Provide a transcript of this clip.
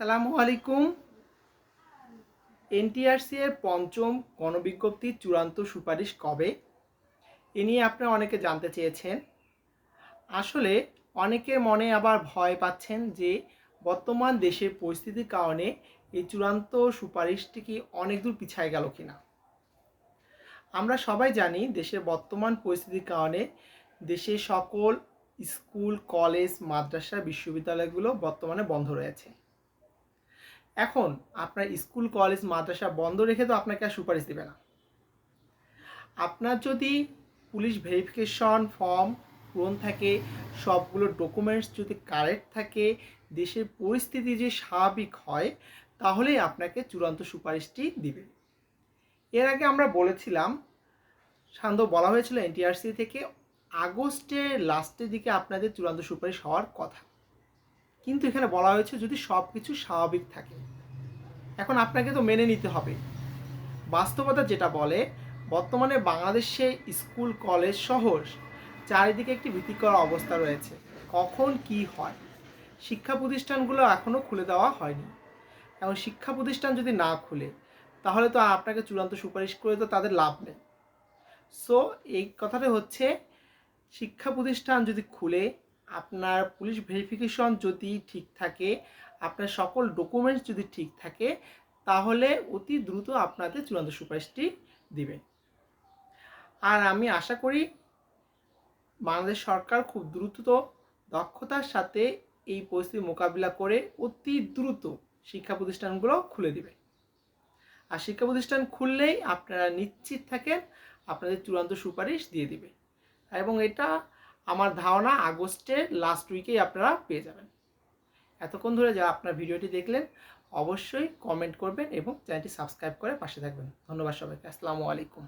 সালামু আলাইকুম। এনটিআরসি এর পঞ্চম গণবিজ্ঞপ্তির চূড়ান্ত সুপারিশ কবে? এ নিয়ে আপনারা অনেকে জানতে চেয়েছেন। আসলে অনেকে মনে আবার ভয় পাচ্ছেন যে বর্তমান দেশের পরিস্থিতির কারণে এই চূড়ান্ত সুপারিশটি কি অনেক দূর পিছায় গেল কিনা? আমরা সবাই জানি দেশের বর্তমান পরিস্থিতির কারণে দেশের সকল স্কুল, কলেজ, মাদ্রাসা, বিশ্ববিদ্যালয়গুলো বর্তমানে বন্ধ রয়েছে। এখন আপনার স্কুল, কলেজ, মাদ্রাসা বন্ধ রেখে তো আপনাকে আর সুপারিশ দেবে না। আপনার যদি পুলিশ ভেরিফিকেশন ফর্ম পূরণ থাকে, সবগুলো ডকুমেন্টস যদি কারেক্ট থাকে, দেশের পরিস্থিতি যে স্বাভাবিক হয়, তাহলেই আপনাকে চূড়ান্ত সুপারিশটি দিবে। এর আগে আমরা বলেছিলাম, সান্ধ্য বলা হয়েছিল এনটিআরসি থেকে আগস্টের লাস্টের দিকে আপনাদের চূড়ান্ত সুপারিশ হওয়ার কথা। কিন্তু এখানে বলা হয়েছে যদি সব কিছু স্বাভাবিক থাকে। এখন আপনাকে তো মেনে নিতে হবে। বাস্তবতা যেটা বলে, বর্তমানে বাংলাদেশে স্কুল, কলেজ শহর চারিদিকে একটি ভীতিকর অবস্থা রয়েছে। কখন কি হয়? শিক্ষা প্রতিষ্ঠানগুলো এখনও খুলে দেওয়া হয়নি। এবং শিক্ষা প্রতিষ্ঠান যদি না খুলে, তাহলে তো আপনাকে চূড়ান্ত সুপারিশ করে তো তাদের লাভ নেই। সো এই কথাটা হচ্ছে, শিক্ষা প্রতিষ্ঠান যদি খুলে আপনার পুলিশ ভেরিফিকেশন যদি ঠিক থাকে, আপনার সকল ডকুমেন্টস যদি ঠিক থাকে, তাহলে অতি দ্রুত আপনাদের চূড়ান্ত সুপারিশটি দিবে আর আমি আশা করি বাংলাদেশ সরকার খুব দ্রুত দক্ষতার সাথে এই পরিস্থিতি মোকাবিলা করে অতি দ্রুত শিক্ষা প্রতিষ্ঠানগুলো খুলে দিবে। আর শিক্ষা প্রতিষ্ঠান খুললেই আপনারা নিশ্চিত থাকেন, আপনাদের চূড়ান্ত সুপারিশ দিয়ে দিবে। এবং এটা আমার ধারণা আগস্টের লাস্ট উইকেই আপনারা পেয়ে যাবেন। এতক্ষণ ধরে যা আপনার ভিডিওটি দেখলেন, অবশ্যই কমেন্ট করবেন এবং চ্যানেলটি সাবস্ক্রাইব করে পাশে থাকবেন। ধন্যবাদ সবাইকে। আসসালামু আলাইকুম।